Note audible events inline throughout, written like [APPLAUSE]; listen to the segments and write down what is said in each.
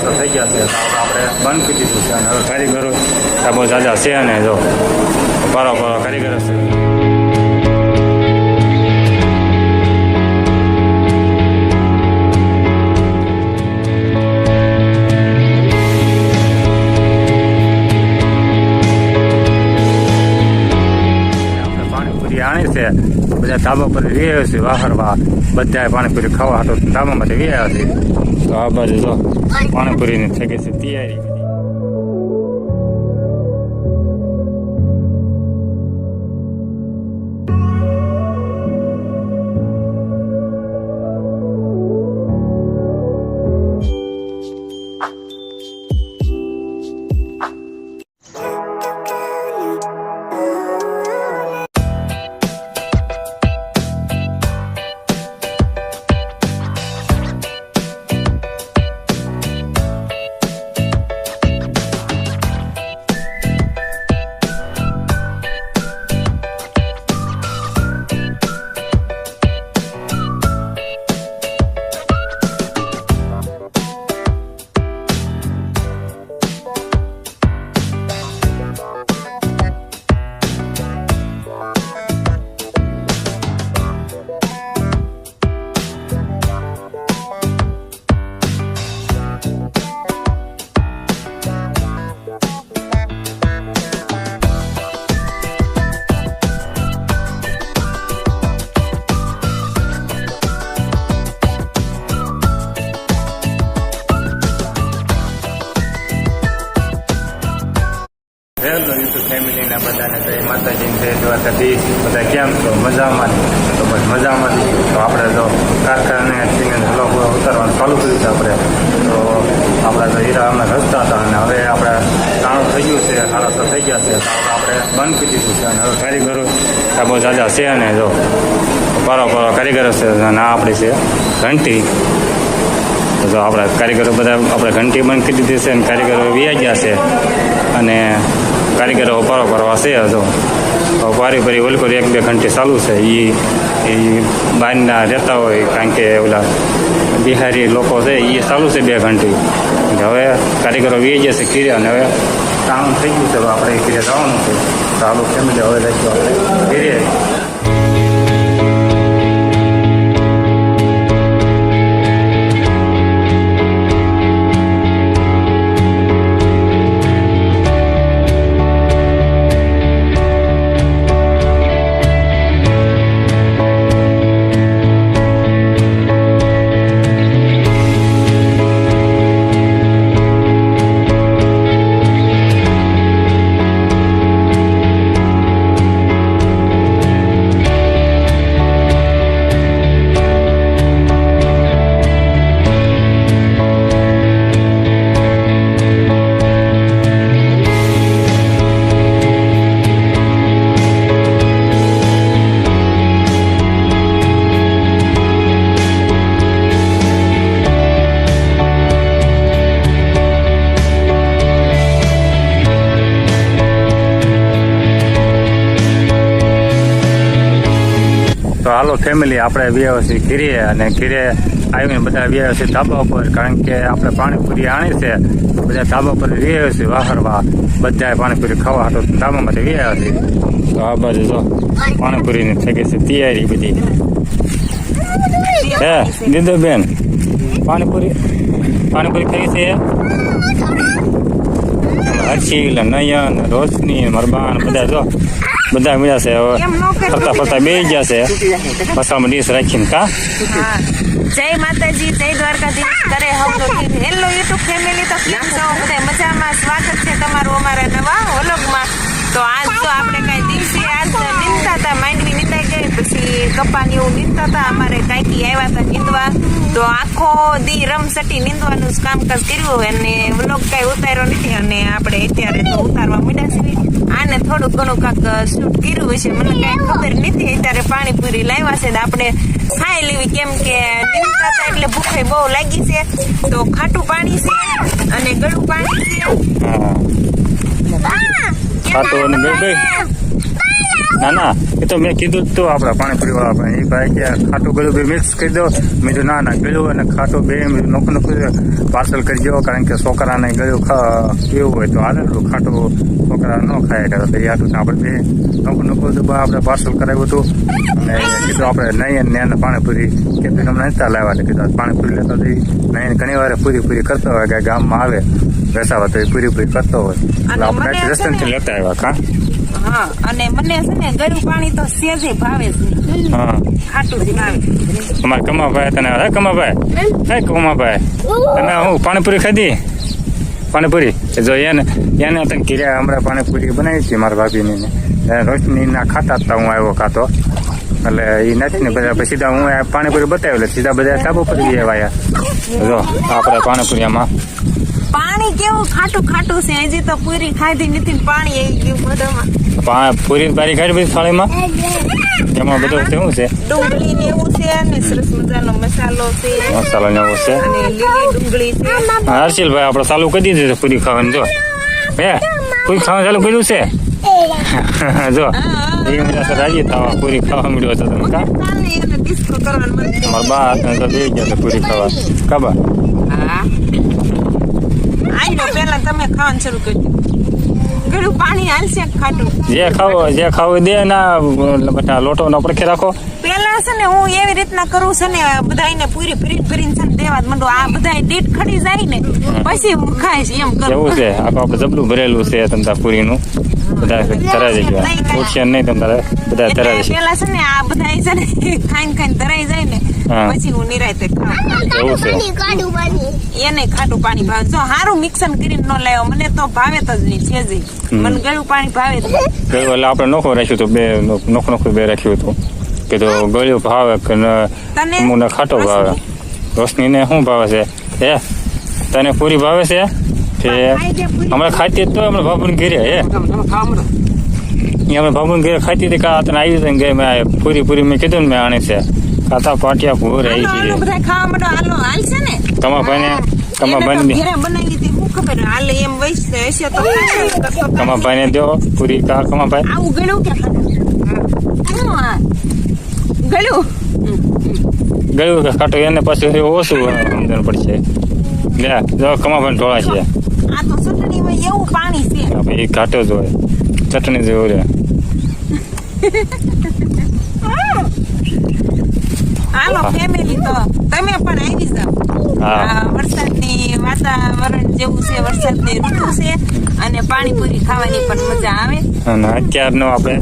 આપણે થઈ ગયા છે. આપણે બંધ કરી દીધું છે અને હવે કારીગરો બહુ જાજા છે અને જો પારો પારો કારીગરો છે. પાણીપુરી છે, બધા ધાબા પર રહ્યા છે વાહરવા બધા પાણીપુરી ખાવા હાટો ધાબામાંથી વ્યા છે. તો આ બાજુ જો, પાણીપુરીની થઈ ગઈ છે, તૈયારી. છે આપણે, તો આપણા તો હીરા અમે રસ્તા હતા અને હવે આપણે કાણું થઈ ગયું છે, સાડા થઈ ગયા છે આપણે બંધ કરી દીધું છે અને હવે કારીગરો બહુ જાજા છે અને જો પરો પરો કારીગરો છે આ આપણી છે ઘંટી. તો આપણા કારીગરો બધા આપણે ઘંટી બંધ કરી દીધી છે અને કારીગરો વ્યા ગયા છે અને કારીગરો ઉપાડો કરવા છે હજુ પારી પરી ઓલકોર એક બે ઘંટી ચાલુ છે એ બહારના રહેતા હોય, કારણ કે ઓલા બિહારી લોકો છે એ ચાલુ છે બે ઘંટી. હવે કારીગરો વી જશે ખીરે અને હવે કામ થઈ ગયું છે આપણે ખીરે જવાનું છે. ચાલુ ફેમિલી હવે લઈશું આપણે. ખીરે હાલો ફેમિલી આપણે વ્યવસ્થિત ઘીરે અને ઘીરે આવીને બધા વ્યવસ્થિત ધાબા ઉપર, કારણ કે આપણે પાણીપુરી આણી છે, બધા ધાબા ઉપર વ્યવસ્થિત વાહરવા બધા પાણીપુરી ખાવા હાટો ધાબામાંથી વ્યવસ્થિત. તો આ બાજુ જો, પાણીપુરીની થઈ છે તૈયારી બધી. હે દીદો બેન પાણીપુરી પાણીપુરી ખાઈ છે? હર્ષિલ નયન, રોશની, મરબાન, બધા જો. બધા મળ્યા છે હવે ફરતા ફરતા બે ગયા છે પસામાં ડીશ રાખીને કા જય માતાજી જય દ્વારકાધીશ કરે હવનો હેલો યુટ્યુબ ફેમિલી તો કેમ છો બધે મજામાં સ્વાગત છે તમારું અમારા નવા વ્લોગમાં તો આજ તો આપણે કઈ દિવસે આજ નિમતા હતા માંડવી પછી કપાની એવું નીંદતા હતા. અમારે કાંઈકી આવ્યા હતા નીંદવા. તો આખો દી રમસટી નીંદવાનું જ કામકાજ કર્યું અને વ્લોગ કઈ ઉતાર્યો નથી અને આપણે અત્યારે તો ઉતારવા માંડ્યા છીએ. આને થોડું ઘણું કાંક શૂટ કર્યું હશે. મને કઈ ખબર નથી. અત્યારે પાણીપુરી લાવ્યા છે આપણે ખાઈ લેવી. કેમ કે નીંદતા હતા એટલે ભૂખે બહુ લાગી છે. તો ખાટું પાણી છે અને ગળું પાણી છે. ખાટું અને ના ના એ તો મેં કીધું તો આપણા પાણીપુરી વાળા ભાઈ એ ભાઈ કે ખાટું ગળું બે મિક્સ કરી દો. મેં તો ના ના ગળું અને ખાટું બે નોખું નોખું પાર્સલ કરી દો કારણ કે છોકરાને ગળું ખા પીવું હોય તો એટલું ખાટું છોકરા ન ખાય કરે તો યાદ આપણે બે નોખું નોખું તો આપણે પાર્સલ કરાવ્યું હતું. અને કીધું આપણે નહીં ને એને પાણીપુરી. કે તમને નતા લાવ્યા એટલે કીધું પાણીપુરી લેતા હતી નહીં ઘણી વાર પૂરી પૂરી કરતો હોય કે ગામમાં આવે બેસાવા તો એ પૂરી પૂરી કરતો હોય. એટલે આપણે રસ્તેથી લેતા આવ્યા કા હા અને મને છે ને ગયું પાણી તો સેજે ભાવે જ નહીં. હા. ખાટું જ ભાવે. અમારે કમાભાઈ તને હે કમાભાઈ? હે કમાભાઈ? તને હું પાણીપુરી ખાધી? પાણીપુરી? જો એને એને તને કીધા હમણાં પાણીપુરી બનાવી હતી મારા ભાભીની ને. રોશની ના ખાતા હતા હું આવ્યો ખાતો એટલે એ નથી ને બધા સીધા હું પાણીપુરી બતાવ્યું એટલે સીધા બધા સાબુ પડી ગયા વાયા જો આપણે પાણીપુરિયામાં પાણી કેવું ખાટું ખાટું છે? હજી તો પૂરી ખાધી નથી પાણી આવી ગયું બધામાં. પા- પૂરી બધી થાળીમાં? એમાં બધું શું છે? ડુંગળી ને એવું છે અને સરસ મજાનો મસાલો છે. મસાલો ને એવું છે? અને લીલી ડુંગળી છે. હર્ષિલભાઈ આપણે ચાલુ કરી દીધું પૂરી ખાવાનું જો. હે પૂરી ખાવાનું ચાલુ કર્યું છે? [LAUGHS] જો એ મને તો રાજી થવા પૂરી ખાવા મળ્યો હતો તમે કા. મારા બા તો બે ગયા પૂરી ખાવા. કાબા હા. આયલો પહેલા તમે ખાવાનું શરૂ કરી દીધું ગળું પાણી હાલશે કે ખાટું જે ખાવો જે ખાવું દે ના લોટો ના પડખે રાખો. પેલા છે ને હું એવી રીતના કરું છે ને બધાને પૂરી ફરી ફરીને છે ને દેવા જ માંડું. આ બધા દીટ ખડી જાય ને પછી હું ખાઈશ એમ કરું. એવું છે. આખું આપણે જબલું ભરેલું છે તમતા પૂરીનું. બધા તરાઈ જાય. ઉઠશે નહીં તમારે બધા તરાઈ જશે પેલા છે ને આ બધા છે ને [LAUGHS] ખાઈને ખાઈને ધરાઈ જાય ને પછી હું નિરાયતે ખાઉં. એવું છે. એને ખાટું પાણી ભાવે. જો સારું મિક્સન કરીને ન લાવ્યો મને તો ભાવે જ નહીં છે જ. હમ. મને ગળું પાણી ભાવે ગળું એટલે આપણે નોખો રાખ્યું હતું બે નોખ નોખું બે રાખ્યું હતું. કે તો ગળ્યું ભાવે કે તને અમુકને ખાટો ભાવે. રોશનીને શું ભાવે છે? હે તને પૂરી ભાવે છે? કે હમણાં ખાતી તો હમણાં બાબુને ઘેરે હે? એ હમણાં બાબુને ઘેરે ખાતી હતી કા તને આવી હતી ને કે મેં પૂરી પૂરી મેં કીધું ને મેં આણી છે. કાતા પાટિયા પૂર આવી છે. બધા ખાવા માંડો હાલો હાલશે ને? તમારા ભાઈને તમારા ભાઈને ઘેરે ખબર હાલે એમ વૈસે હશે તો ભાઈને દો પૂરી કા કમા ભાઈ. આવું ગળું કે હા. ગળું ગયું કે ખાટું એને પાછું ઓછું સમજણ પડશે. લે જો કમા પણ ઢોળા છે. આ તો ચટણી હોય એવું પાણી છે. આપણે એ ઘાટો જ હોય. ચટણી જેવું રે હાલો ફેમિલી તો તમે પણ આવી જાઓ. વરસાદની વાતાવરણ જેવું છે વરસાદની ઋતુ છે અને પાણીપુરી ખાવાની પણ મજા આવે. અને અત્યારનો આપણે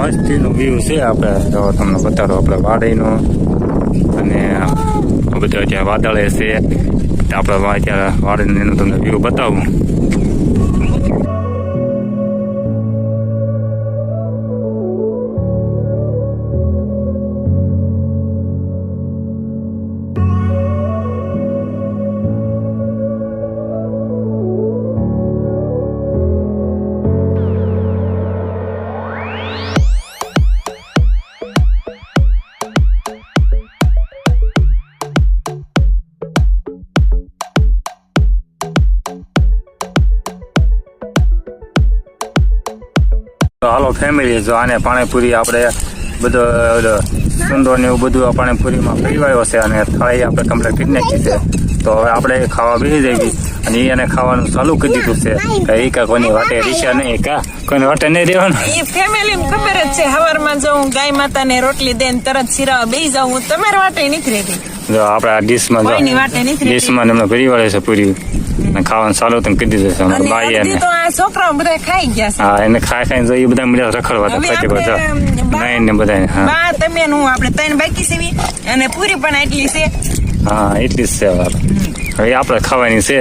મસ્તીનું વ્યૂ છે આપણે જો તમને બતાડો આપણે વાડીનું. અને બધા જ્યાં વાદળે છે. આપણે અત્યારે વાડીનું એનું તમને વ્યૂ બતાવું. તો હાલો ફેમિલી જો આને પાણીપુરી આપણે બધો સુંદર ને એવું બધું પાણીપુરીમાં પીવાયો છે અને થાળી આપણે કમ્પ્લેટ કરી નાખી છે. તો હવે આપણે ખાવા બેસી જઈએ. અને એને ખાવાનું ચાલુ કરી દીધું છે. કે એ કા કોઈની વાટે રીક્ષા નહીં, કા કોઈની વાટે નહીં રહેવાનું. એ ફેમિલી ખબર જ છે, હવારમાં જો હું ગાય માતાને રોટલી દઈને તરત સિરાવા બેસી જાઉં તમારી વાટે નથી રહેતી. જો આપણે આ ડીશમાં નથી ડીશમાં એમને ભરી વળે છે પૂરી. ખાવાનું ચાલુ તમે કરી દીધું છે. અમારા અને બાઈ એને છોકરાઓ બધા ખાઈ ગયા છે. હા એને ખાઈ ખાઈને જો એ બધા મળ્યા રખડવા તો ફરી બધા નહીં ને બધા હા. તમે ને હું આપણે ત્રણ બાકી સેવી અને પૂરી પણ એટલી છે. હા એટલી જ છે હવે આપણે. ખાવાની છે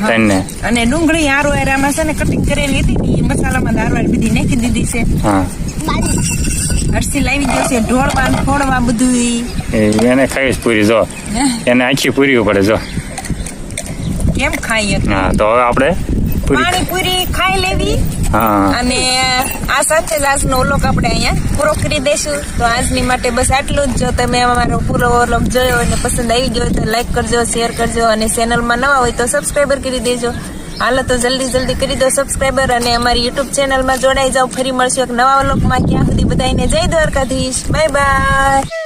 તને અને ડુંગળી આરો એરામાં છે ને કટિંગ કરેલી હતી મસાલામાં દારવાળી બધી નાખી દીધી છે. હા. હરસી લાવી ગયો છે ઢોળવા ફોડવા બધું એને ખાઈશ પૂરી જો. એને આખી પૂરી પડે જો. કેમ ખાઈએ હા તો હવે આપણે પૂરી ખાઈ લેવી. અને આ સાથે જ આજનો ઓલોક આપણે અહીંયા પૂરો કરી દઈશું. તો આજની માટે બસ આટલું જ. જો તમે અમારો પૂરો વ્લોગ જોયો અને પસંદ આવી ગયો તો લાઈક કરજો શેર કરજો અને ચેનલમાં નવા હોય તો સબસ્ક્રાઈબર કરી દેજો. હાલો તો જલ્દી જલ્દી કરી દો સબસ્ક્રાઈબર અને અમારી યુટ્યુબ ચેનલમાં જોડાઈ જાઓ. ફરી મળશું એક નવા લોકમાં ક્યાં સુધી બધાને જય દ્વારકાધીશ. Bye bye